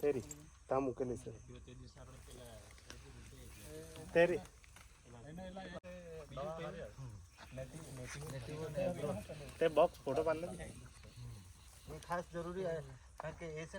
તેરી તા મૂકેલી છે તેરી તે બોક્સ ફોટો પાડ લે ખાસ જરૂરી છે કારણ કે એ છે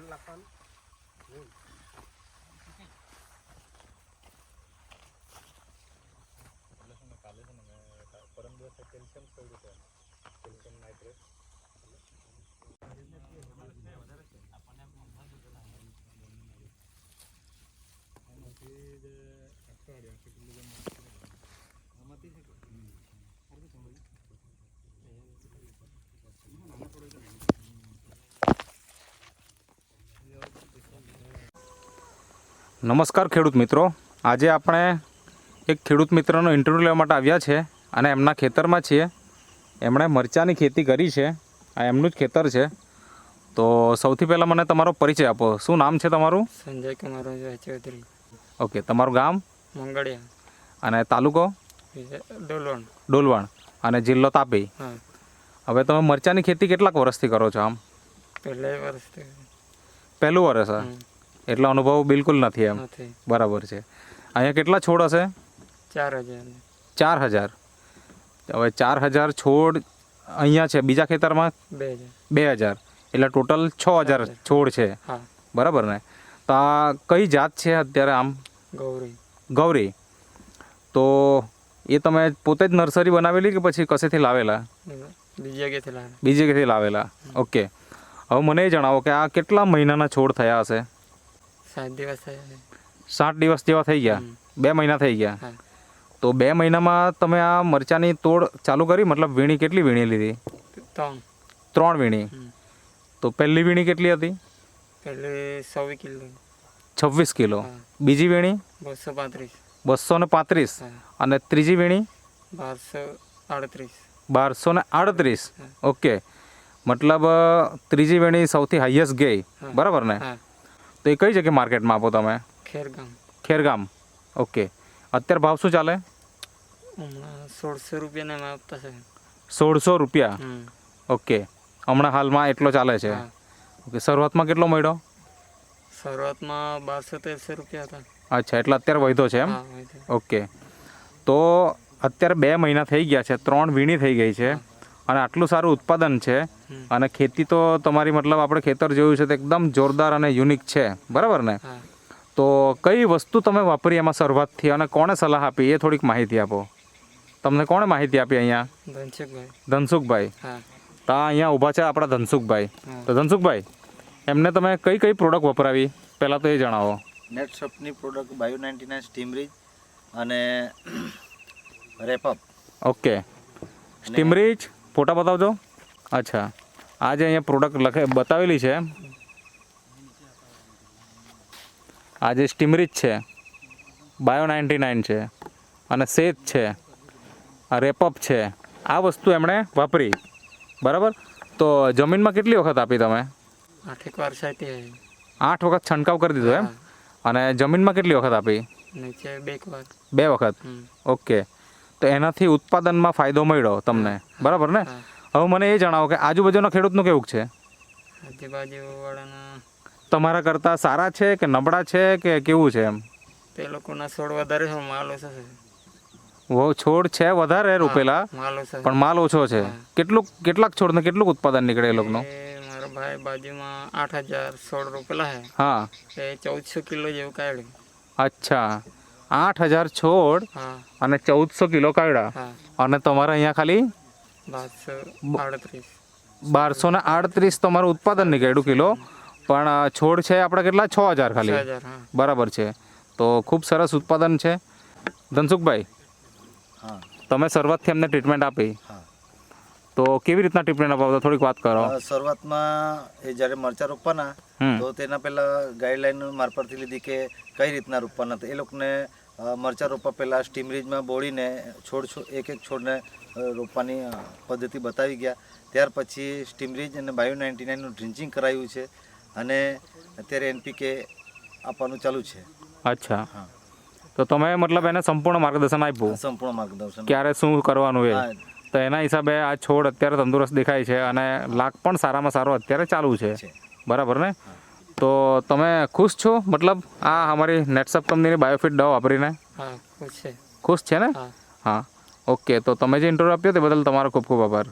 ગાય બે કામ એટલે આખું છોડવા હા સાહેબ એમ લખવાનું નમસ્કાર ખેડૂત મિત્રો. આજે આપણે એક ખેડૂત મિત્રનો ઇન્ટરવ્યૂ લેવા માટે આવ્યા છે અને એમના ખેતરમાં છીએ. એમણે મરચાંની ખેતી કરી છે. આ એમનું જ ખેતર છે. તો સૌથી પહેલાં મને તમારો પરિચય આપો. શું નામ છે તમારું? સંજય કુમાર ચૌધરી. ઓકે તમારું ગામ? મંગળિયા. અને તાલુકો? ડોલવણ. ડોલવણ. અને જિલ્લો તાપી? હવે તમે મરચાંની ખેતી કેટલાક વર્ષથી કરો છો આમ? પહેલા વર્ષથી. પહેલું વર્ષ હમ, એટલો અનુભવ બિલકુલ નથી એમ. નથી. બરાબર છે. અહીંયા કેટલા છોડ હશે? ચાર હજાર. ચાર હજાર. હવે ચાર હજાર છોડ અહીંયા છે. બીજા ખેતરમાં? બે હજાર. બે હજાર. એટલે ટોટલ છ હજાર છોડ છે. બરાબર ને? તો આ કઈ જાત છે અત્યારે આમ? ગૌરી. ગૌરી. તો એ તમે પોતે જ નર્સરી બનાવેલી કે પછી કશેથી લાવેલા? બીજી જગ્યાએથી બીજી જગ્યાએથી લાવેલા. ઓકે. હવે મને એ જણાવો કે આ કેટલા મહિનાના છોડ થયા હશે? સાત દિવસ સાત દિવસ જેવા થઈ ગયા? બે મહિના થઈ ગયા? તો બે મહિનામાં તમે આ મરચાંની તોડ ચાલુ કરી? મતલબ વીણી કેટલી વીણી લીધી? ત્રણ. ત્રણ વીણી? તો પહેલી વીણી કેટલી હતી? પહેલે સવી કિલો. છવ્વીસ કિલો. બીજી વીણી? બસો પાંત્રીસ. બસો ને પાંત્રીસ. અને ત્રીજી વીણી? બારસો આડત્રીસ. બારસો ને આડત્રીસ. ઓકે. મતલબ ત્રીજી વીણી સૌથી હાઈએસ્ટ ગઈ. બરાબર ને? તો એ કઈ જગ્યાએ માર્કેટમાં આપો તમે? ખેરગામ. ખેરગામ. ઓકે. અત્યારે ભાવ શું ચાલે? સોળસો રૂપિયાના આપતા છે. સોળસો રૂપિયા? ઓકે. હમણાં હાલમાં એટલો ચાલે છે? ઓકે. શરૂઆતમાં કેટલો મળ્યો? શરૂઆતમાં બારસો તેરસો રૂપિયા હતા. અચ્છા એટલે અત્યારે વધ્યો છે એમ. ઓકે. તો અત્યારે બે મહિના થઈ ગયા છે ત્રણ વીણી થઈ ગઈ છે અને આટલું સારું ઉત્પાદન છે. અને ખેતી તો તમારી મતલબ આપણે ખેતર જોયું છે તો એકદમ જોરદાર અને યુનિક છે. બરાબર ને? તો કઈ વસ્તુ તમે વાપરી એમાં શરૂઆતથી અને કોણે સલાહ આપી એ થોડીક માહિતી આપો. તમને કોણે માહિતી આપી અહીંયા? ધનસુખભાઈ. ધનસુખભાઈ. હા. અહીંયા ઊભા છે આપણા ધનસુખભાઈ. તો ધનસુખભાઈ એમને તમે કઈ કઈ પ્રોડક્ટ વપરાવી? પહેલાં તો એ જણાવો. નેટશોપની પ્રોડક્ટ બાયો નાઇન્ટી નાઇન સ્ટીમરીજ અને રેપઅપ ઓકે સ્ટીમરીચ ફોટા બતાવજો. અચ્છા. આ જે અહીંયા પ્રોડક્ટ લખે બતાવેલી છે. આ જે સ્ટીમરીચ છે. બાયો નાઇન્ટી નાઇન છે. અને સેત છે. રેપઅપ છે. આ વસ્તુ એમણે વાપરી. બરાબર? તો જમીનમાં કેટલી વખત આપી તમે? આઠેક વાર આઠ વખત છંટકાવ કરી દીધો એમ? અને જમીનમાં કેટલી વખત આપી? બે બે વખત? ઓકે. તો એનાથી ઉત્પાદનમાં ફાયદો મળ્યો તમને. બરાબર ને? હવે મને એ જણાવો કે આજુબાજુના ખેડૂતનું કેવું છે? તમારા કરતાં સારા છે કે નબળા છે કે કેવું છે એમ? તે લોકોના છોડ વધારે છે માલ ઓછો છે. વો છોડ છે વધારે રૂપેલા માલ ઓછો પણ માલ ઓછો છે. કેટલું કેટલાક છોડને કેટલું ઉત્પાદન નીકળે એ લોકોનું? એ મારા ભાઈ બાજુમાં આઠ હજાર છોડ રોપેલા છે. હા. એ ચૌદસો કિલો જેવું કાઢ્યું. અચ્છા. આઠ હજાર છોડ હા. અને ચૌદસો કિલો કાઢ્યા હા. અને તમારે અહીંયા ખાલી બારસો ને આડત્રીસ તમારું ઉત્પાદન નીકળ્યું કિલો. પણ છોડ છે આપણે કેટલા? છ હજાર ખાલી. બરાબર છે. તો ખૂબ સરસ ઉત્પાદન છે. ધનસુખભાઈ હા. તમે શરૂઆતથી અમને ટ્રીટમેન્ટ આપી. હા. તો કેવી રીતના ટ્રીટમેન્ટ અપાવતા થોડીક વાત કરો. શરૂઆતમાં એ જ્યારે મરચા રોપવાના તો તેના પહેલાં ગાઈડલાઈન મારફતથી લીધી કે કઈ રીતના રોપવાના એ લોકોને મરચા રોપવા પહેલાં સ્ટીમરીજમાં બોળીને છોડ એક એક છોડને રોપવાની પદ્ધતિ બતાવી ગયા. ત્યાર પછી સ્ટીમરીજ અને બાયો નાઇન્ટી નાઇનનું ડ્રિન્ચિંગ કરાયું છે અને અત્યારે એનપીકે આપવાનું ચાલુ છે. અચ્છા. હા. તો તમે મતલબ એને સંપૂર્ણ માર્ગદર્શન આપ્યું? સંપૂર્ણ માર્ગદર્શન. ક્યારે શું કરવાનું એ? તો એના હિસાબે આ છોડ અત્યારે તંદુરસ્ત દેખાય છે અને લાગ પણ સારામાં સારો અત્યારે ચાલુ છે. છે. બરાબર ને? તો તમે ખુશ છો? મતલબ આ અમારી નેટસપ કંપનીની બાયોફિટ દવા વાપરીને? ખુશ છે. ને? હા. ઓકે તો તમે જે ઇન્ટરવ્યૂ આપ્યો તે બદલ તમારો ખૂબ ખૂબ આભાર.